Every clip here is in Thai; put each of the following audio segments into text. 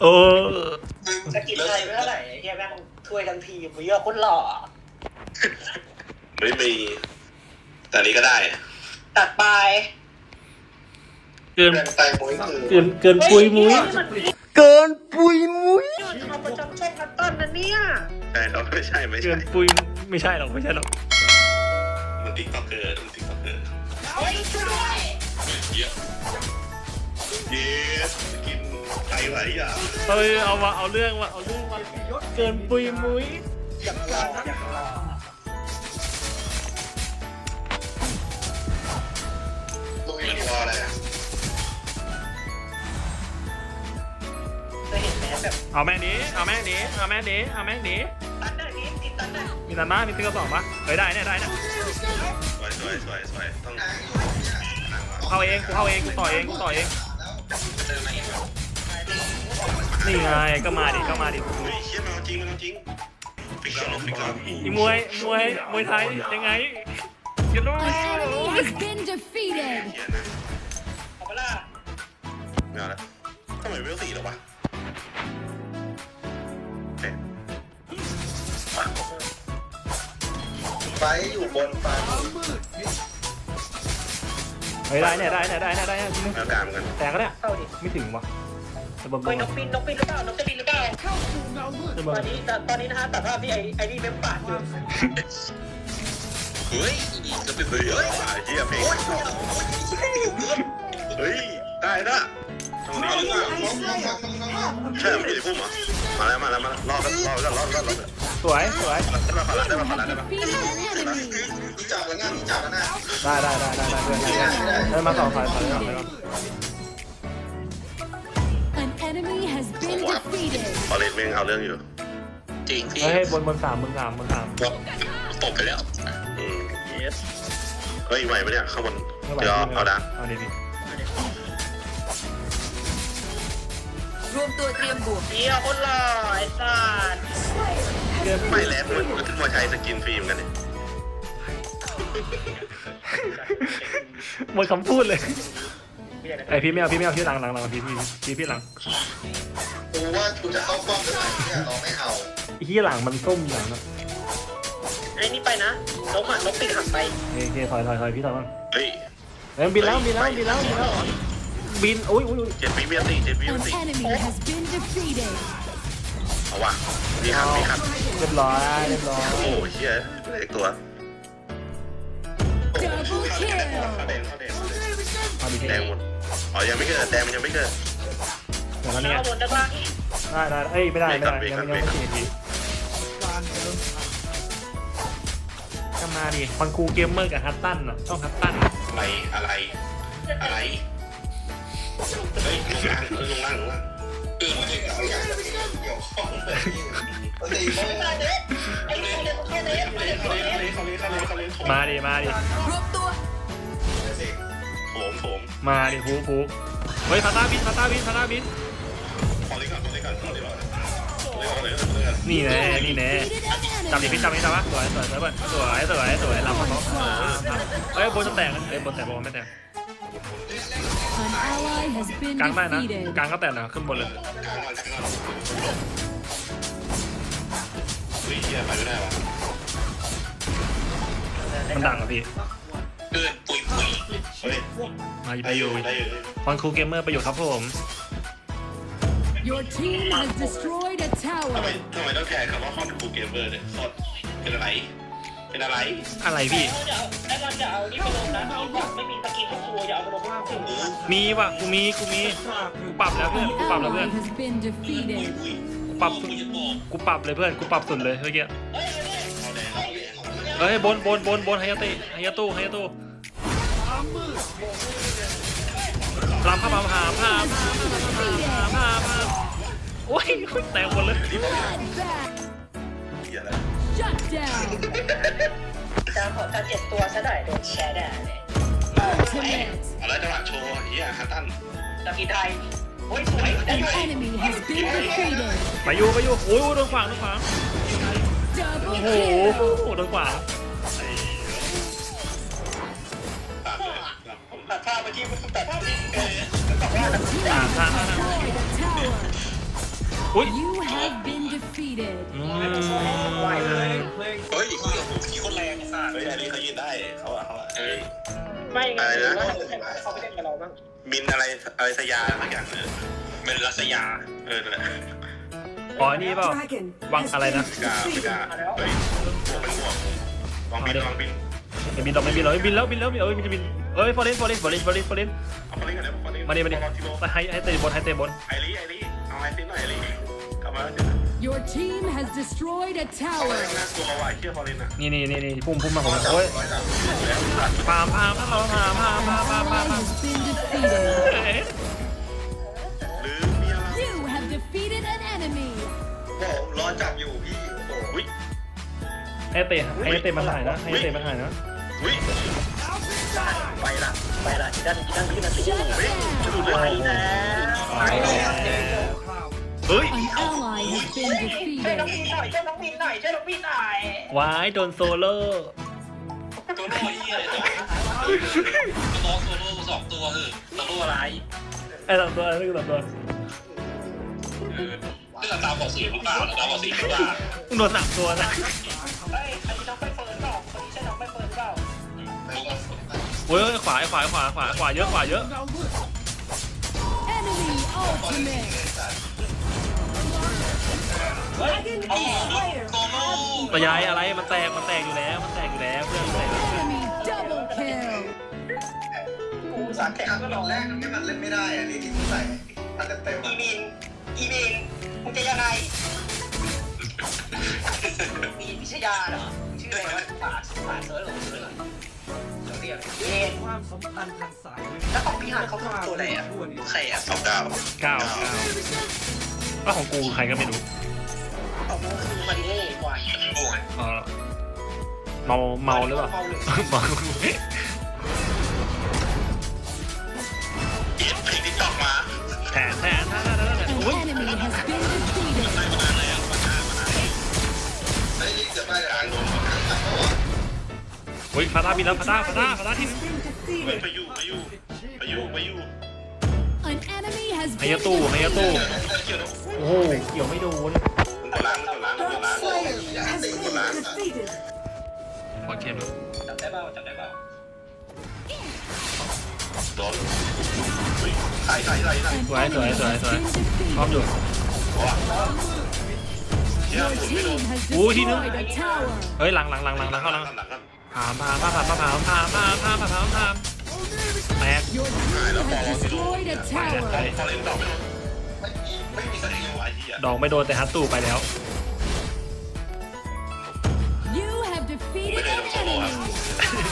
โอ้สกินไทยไม่เท่าไหร่ไอ้เฮียแม่งถ้วยทั้งทีมเยอะคนหล่อ ไม่มี แต่นี้ก็ได้ ตัดไปเกินเกินไปมุ้ยคือเกินเกินปุยมุ้ยเกินปุยมุ้ยทำประจำช่องนัตตันนะเนี่ยใช่เราไม่ใช่ไม่เกิใช่นปุยไม่ใช่หรอกไม่ใช่หรอกมันติ๊กต็อกเกอร์มันติ๊กต็อกเกอร์เฮ้ยช่วยด้วยเยอะเยสกินไทยหลายอย่างเฮ้ยเอามาเอาเรื่องมาเอาเรื่องมาเกินปุยมุ้ยอยากหล่ออยากหล่อลุยรออะไรอะเคยเห็นไหมแบบเอาแม่นี้เอาแม่นี้เอาแม่นี้เอาแม่นี้ตันได้นี้ติดตันได้มีตันบ้ามีติ๊กสองปะเฮ้ยได้เนี่ยได้เนี่ยสวยสวยสวยสวยต้องกูเข้าเองกูเข้าเองกูต่อยเองกูต่อยเอง นี่ไงก็มาดิก็มาดิเฮ้ยเชี่ยมันเอาจริงมันเอาจริงฟิกก่อนฟิกก่อนอีมวยมวยมวยไทยยังไงอย่ารู้ enemy has been defeated. เชี่ยนะเอาไปล่ะไม่เอาละทำไมเวลสี่หรอวะโอเคไฟอยู่บนฟ้าเฮ้ยได้เนี่ยได้เนี่ยได้เนี่ยได้เนี่ยจริงแล้วการกันแต่ก็เนี่ยเข้าดิไม่ถึงวะ จะบอลบอเฮ้ลยนกบินนกบินหรือเปล่านกจะบินหรือเปล่าจะบตออลนนี้ตอนนี้นะฮะตัดภาพที่ไอ้ไอ้นี่เป็นปาดอยู่เฮ้ยจะเป็นเฮ้ยเฮียเพลงเฮ้ยได้ละตรงนี้ใช่ไม่ได้พุ่มเหรอมาแล้วมาแล้วมาแล้วรอกันรอกันรอกันรอกันสวยสวยได้มาผ่านแล้วได้มาผ่าน Has แล้วได้มา defeated an enemy. รู้จักแล้วนะรู้จักแล้วนะได้ได้ได้ได้ได้เพื่อนได้ได้มาต่อถอยถอยถอยถอย An enemy has been defeated. พอเล่นแม่งเอาเรื่องอยู่จริงพี่เฮ้ยบนบนสามบนสามบนสามตบไปแล้วอืมเฮ้ยไหวไหมเนี่ยข้างบนเดี๋ยวเอาดังเอาดิดิรวมตัวเตรียมบวกเฮียคนหล่อไอ้สัตว์ไม่แล้วมันขึ้นมาใช้สกินฟิล์มกันเนี่ยหมดคำพูดเลย ไอพี่ไม่เอาพี่ไม่เอาพี่หลังหลังหลังพี่พี่พี่พี่หลังกูว่ากูจะเข้าป้อมได้เนี่ยเราไม่เอาพี่หลังมันส้มหลังนะไอ้นี่ไปนะนกอะนกปีกหักไปโอเคถอยถอยถอยพี่ถอยบ้างเฮ้ยเฮ้ยบินแล้วบินแล้วบินแล้วบินแล้วบินโอ้ยโอ้ยเจ็ดปีเมียนตีเจ็ดปีเมีย An นตี enemy has been defeated. เอาว่ะมีครับมีครับเรียบร้อยเรียบร้อย โอ้เชี่ยเล็กตัว Double เขา kill. แดงเขาแดงเอาดิแดงหมด อ๋อยังไม่เกิดแดงมันยังไม่เกิด เดี๋ยวนี้เอาบนได้ปะได้ได้เอ้ยไม่ได้ไม่ได้ยังยังไม่สี่ทีก็มาดิฟังคูเกมเมอร์กับฮัตตันอะต้องฮัตตันอะไรอะไรอะไรเฮ้ยลงล่างลงล่างลงล่างเกิดอะไรกับอยากจะเกี่ยวข้องแบบนี้ตีโม่ไอ้นี่เรียกแค่นี้เรียกแค่นี้เขาเล่นเขาเล่นเขาเล่นเขาเล่นโถมมาดิมาดิรวมตัวโถ มาดิฟูฟูเฮ้ยพาตาบินพาตาบินพาตาบินขอเล่นก่อนขอเล่นก่อนขอเล่นก่อนเล่นก่อนเล่นก่อนเล่นก่อนนี่แน่นี่แน่จับดิพี่จับนี่จับวะสวยสวยสวยสวยสวยสวยลำเขาเฮ้ยบนจะแตกเฮ้ยบนแตกบนไม่แตกกลางได้นะกลางก็แตกนะขึ้นบนเลยกลางก่อนกลางก่อนเฮ้ยเฮียไปไม่ได้วะมันดังอะพี่เกินปุยปุยเฮ้ยมาอยู่ได้ไปออยู่ยู่ได้อยู่ฟังคูเกมเมอร์ไปอยู่ครับผม Your team has destroyed a ทำไม tower. ทำไมต้องแคร์คำว่าคอนทูเกมเมอร์เนี่ยคอนเป็นอะไร เป็นอะไรอะไรพี่ เดี๋ยวไอ้บอลจะเอานี่ไปลงนะที่บอกไม่มีสกินของตัวอย่าเอาไปลงล่างถึงมีว่ะกูมีกูมีกูปรับแล้วเพื่อน An กูปรับแล้วเพื่อน ally has been defeated. กูปรับสุดกูปรับเลยเพื่อน กูปรับสุดเลยเมื่อกี้ เฮ้ยบนบนบนบนไฮยาติไฮยาตู้ไฮยาตู้ ลำพาพาพาพาพาพาพาโอ้ยแตกหมดเลย Bloodbath. เฮียอะไร Shut down. กาขอการเจ็บตัวซะหน่อยโดนแชร์ได้เลย Ultimate. อะไรจังหวะโชว์เฮียฮัตตันสกินไทยโอ้ยสวยได้ An ด้วย enemy has been defeated. ไปอยู่ไปอยู่โอ้ยโดนขวางโดนขวาง Double โอ้โห kill. โดนขวาง ตัดภาพเมื่อกี้มันตัดภาพที่เออ Team อ่า has ท่าท่า destroyed a tower. อุ้ย You have been defeated. อืมไหวเลยเฮ้ยเฮียขี่คนแรงไอ้สัสเฮ้ยอันนี้เขายืนได้เขาอะเขาอะเฮ้ย ไม่ไงหรือว่าเขาไม่ได้กับเราบ้างบินอะไรอะไรสยาสักอย่างเนี่ยเป็นรัสยาเออนั่นแหละอ๋อนี่เปล่าวังอะไรนะไม่กล้าไม่กล้าเฮ้ยหมวกเป็นหมวกวางบินวางบินไม่บินต่อไม่บินหรอกไม่บินแล้วบินแล้วบินเอ้ยมันจะบิน เอ้ยฟอลินฟอลินฟอลินฟอลินฟอลินเอาฟอลินก่อนนะฟอลินมาดิมาดิให้ให้เตะบนให้เตะบนไอรีไอรีเอาไอซีหน่อยไอรีกลับมาแล้ Your team has destroyed a tower. นี่นี่นี่นี่พุ่มพุ่มมาผมโอ้ยพามสิามปามามปามปามปามามหรือมีอะไรโอ้โหรอจับอยู่พี่โอ้โหอุ๊ยให้เตะให้เตะมานหายนะให้เตะมานหายนะ อุ้ยไปละไปละด้านด้านขึ้นมาสิ Shut down. ไปแล้วเฮ้ย An ally has been ช่วยน้อง defeated. พีหน่อยช่วยน้องพีหน่อยช่วยน้องพีหน่อยวายโดนโซโล่ตัวโล่เฮียเลยตัวโล่ตัวโล่สองตัวเออตัวโล่อะไรไอ้สามตัวนี่คือสามตัวเออเรื่องตามบอดสีหรือเปล่าตามบอดสีหรือเปล่ามึงโดนสามตัวนะ โอ้ยขวาขวาขวาขวาขวาเยอะขวาเยอะ Enemy ultimate. เฮ้ยายอะไรมันแตกมันแตกอยู่แล้วมันแตกอยู่แล้วเพื่อนมันแตก Enemy double kill. กูสาแข่งก็ตอนงแรกที่มันเล่นไม่ได้อะนี่ที่มึงใส่อันเต็มอีมินอีมินมึงจะยังไงมีพิชยาเหรอชื่ออะไรวะป่าป่าเซิร์ชหรอเซิร์หรอ ความสัมพันธ์ทางสายเลือดแล้วของพี่ฮานเขาทำตัวอะไรอะใครอะสองเก้าเก้าเก้าก็ของกูใครก็ไม่รู้เอามือคือมาดิเอ้ควายโอ้ยเออเมาเมาหรือเปล่าเมาหรือเมาเอ็ดเพลงติ๊กต็อกมาแทนแทนแทนแทนแทน An อุ้ย enemy has been defeated. ๆไอ้นี่จะไปอ่านโดนของทางตัดเขาอะอุ้ยฟาต้าบินแล้วฟาต้าฟาต้าฟาต้าที่ เฮ้ยไปอยู่ไปอยู่ไปอยู่ไปอยู่ An enemy has ไฮ been ยาตู้ไฮยาตู้ defeated. เกี่ยวนะโอ้โหเกี่ยวไม่โดนมันตัวล้างมันตัวล้างมันตัวล้างอย่าให้ตีกูล้างอะขอเข้มจับได้เปล่าจับได้เปล่าโดนอุ้ยใส่ใส่ใส่ใส่ An Right, enemy right, right, has right. been พร้อมอยู่ defeated. ว้าเชี่ย Your หมุนไม่โดน team has Ui, thì nữa. destroyed a tower. เฮ้ยหลังหลังหลังหลังหลังเข้าหลังหลังกันพามพามพามพามพามพามพามพามพามพามพาม แตก Your team has destroyed a ไป tower. พอเล่นดอกไม่โดนไม่มีไม่มีสติอยู่ไอ้เหี้ยดอกไม่โดนแต่ฮัตตู้ไปแล้ว You have defeated an enemy.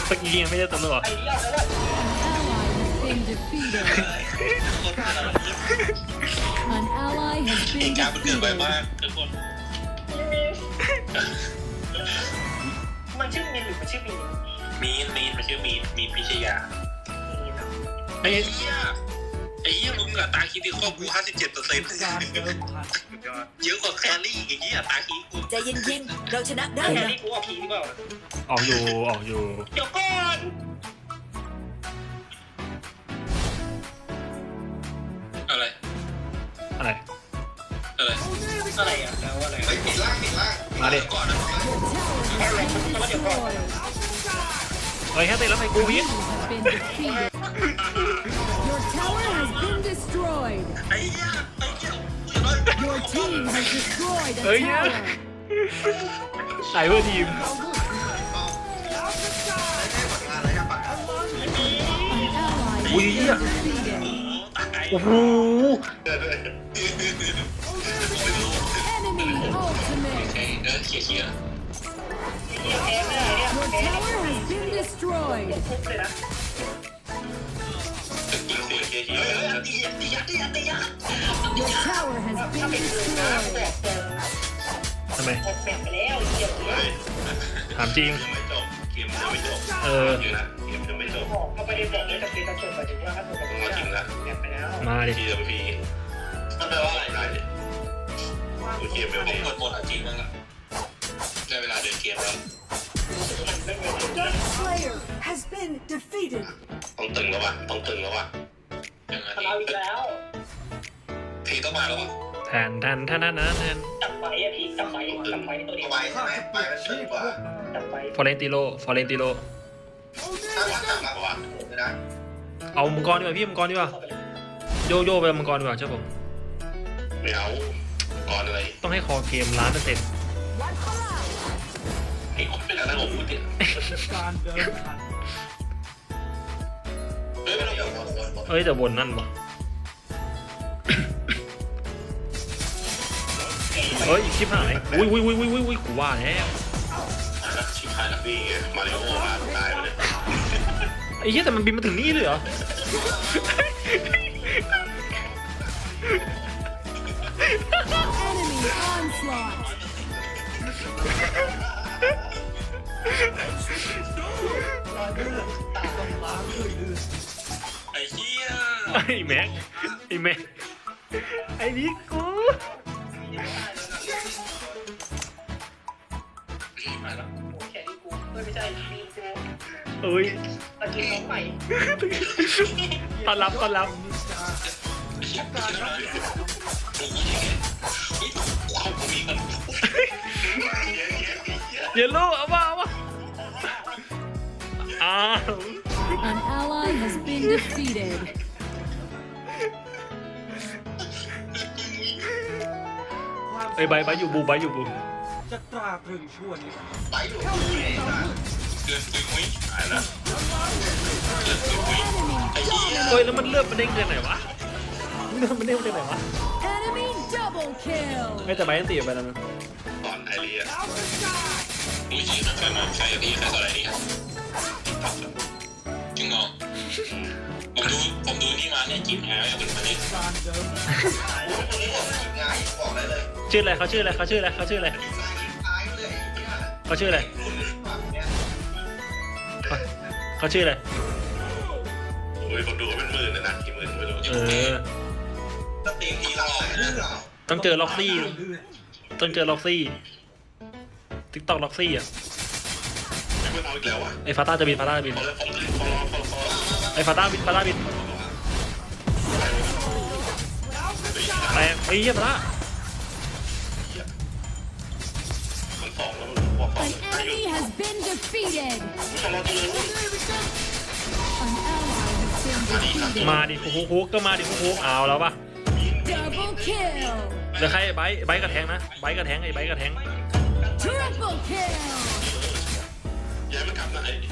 เมื่อกี้ยังไม่ได้ตัวหรอไอ้เหี้ยแล้ว An ally has been defeated. คนมาแล้ว An ally has เห been ตุการณ์มันเกิดไป defeated. มากทุกคนมันชื่อมินหรือมันชื่อมินมีนมีนมันชื่อมีนมีนพิชยามินเนาะ ไอ้ไอ้เหี้ยไอ้เหี้ยมึงอะตาคิดที่ครอบกู57เปอร์เซ็นต์การเดิมพันเยอะกว่าแคลรี่อีกเหี้ยตาคิดกูใจเย็นๆ เราชนะได้แค่นะนี้กูออกผีหรือเปล่าออกอยู่ออกอยู่ เดี๋ยวก่อนอะไร อะไร อะไร อะไรอะแล้วอะไรไปปิดล่างปิดล่างมาดิ ก่อนนะ Your tower has been destroyed. เฮ้ยแค่ตีแล้วไปกูพี You have been defeated. Your tower has been destroyed. Your team has destroyed a oh, tower. I An you. has อุ้ย been Your tower has been destroyed. กินเขี่ยเขี่ยเขี่ยตียัดตียัดตียัดตียัด Your tower has ถ้า been เป็นคืนนะบ destroyed. อกตรงทำไมหมดแบ่งไปแล้วเหี้ยเหี้ยถามจริง ยังไม่จบเกมยังไม่จบเออ จริงนะเกมยังไม่จบบอกก็ไม่ได้บอกเลยจะเป็นกระจกหมายถึงว่าถ้าผมกับพี่แบ่งไปแล้วมาดิ ทีเดียวพีมันแปลว่าอะไรได้ดิดูเกมเร็วผดิมกดหมดอะจริงมั้งอะได้เวลาเดินเกมแล้ว Slayer has been defeated ต้องตึงแล้วว่ะต้องตึงแล้วว่ะ ยังไงเราอีกแล้วพลงต้องมาแล้ววะแทนแทนแทนแทนแทนจับไฟอะพีจับไฟจับไฟตัวเดียวไว้ใช่ไหมไปมันตึงกว่าจับไฟฟอเรนติโลฟอเรนติโลถ้าวัดจากหลักวันเลยนะเอามังกรดีกว่าพี่มังกรดีกว่าโยโย่ไปมังกรดีกว่าเชื่อผมไม่เอาก่อนอะไรต้องให้คอเกมล้านเปอร์เซ็นต์ไอ้คนเป็นอะไรของมึงเนี่ยการเดิน เอ้ยแต่บนนั่นวะเฮ้ยชิบหายอุ้ยอุ้ยอุ้ยอุ้ยอุ้ยอุ้ยกูว่าแล้วหายละชิบหายละนี่ไงมาริโอมาตายไปเลยไอ้เหี้ยแต่มันบินมาถึงนี่เลยเหรอ Enemy onslaught. ไอ้เหี้ย ไอ้แม็กไอ้แม็กไอ้นี่กูหายละแค่นี้กูไม่ใช่มีกูเอ้ยตะกี้น้องใหม่ต้อนรับต้อนรับไอ้เหี้ยการละดูกูยังไงเฮ้ยเข้ากูมีกันเยลโล่เอามาเอามาอ้าว An ally has been defeated. ไอ้ยใบใบอยู่บูใบอยู่บูจะตราตรึงชั่วนิรันดร์ไปดูเลยนะเกินตึงวิหายละเกินตึงวิไอ้เหี้ยเฮ้ยแล้วมันเลือดมันเด้งจากไหนวะเลือดมันเด้งจากไหนวะ Enemy double kill. ไม่แต่ใบยันตีไปแล้วนะตอนไอเรียอุ้ยจริงนะใครมาใครดีใครสอะไรดีครับจริงเหรอ ผมดูผมดูนี่มาเนี่ยจีบแอลอย่างเป็นมาเนี่ยการเดินโอ้ยคนนี้บอกถึงงานบอกได้เลยชื่ออะไรเขาชื่ออะไรเขาชื่ออะไรเขาชื่ออะไรตายตายเลยเนี่ยเขาชื่ออะไรฝั่งเนี่ยเขาชื่ออะไรโอ้ยคนดูก็เป็นหมื่นเลยนะกี่หมื่นไม่รู้เออสตรีมทีเราใส่เรื่องเราต้องเจอล็อกซี่เลือดต้องเจอล็อกซี่ทิกตอกล็อกซี่อะไม่เอาอีกแล้วอะไอ้ฟาต้าจะบินฟาต้าจะบินพอแล้วพอแล้วพอแไอ้ฟาต้าบินฟาต้าบินแตกไอ้เหี้ยฟาต้ามันสองแล้วมันบอกสอง An อายุ enemy has been defeated. ชะลอตัว An ally has been defeated. มาดิโคโคก็มาดิโคโคเอาแล้วปะ Double kill. เดี๋ยวใครไบร์ทไบร์ทกระแทงนะไบร์ทกระแทงไอ้ไบร์ทกระแทง Triple kill. ย้ายมันกลับนะไอ้ไม่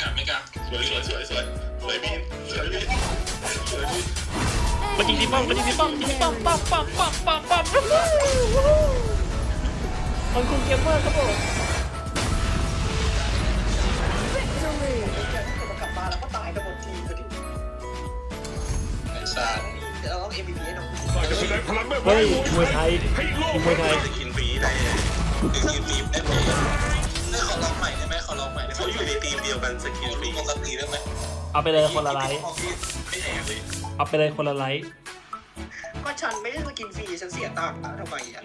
กลับไม่กลับไม่กลับสวยสวยสวยสวยสวยบีนสวยบีนสวยบีนมายิงที่ป้อมมายิงที่ป้อมยิงที่ป้อมป้อมป้อมป้อมป้อมป้อมขอบคุณเกมเมอร์ครับผม Victory. กลับมาแล้วก็ตายกันหมดทีมเลยไอ้สัตว์เดี๋ยวเราต้อง MVP ให้น้องเฮ้ยมวยไทยมวยไทยจะกินฟรีได้คือทีมได้ไหมได้ขอลองใหม่ได้ไหมขอลองใหม่ ได้ไหมเขาอยู่ในทีมเดียวกันสกินฟรีปกติได้ไหมเอาไปเลยคนละไลท์ไม่แอบเลยเอาไปเลยคนละไลท์ก็ฉันไม่ได้สกินฟรีฉันเสียตังค์นะทำไมอะ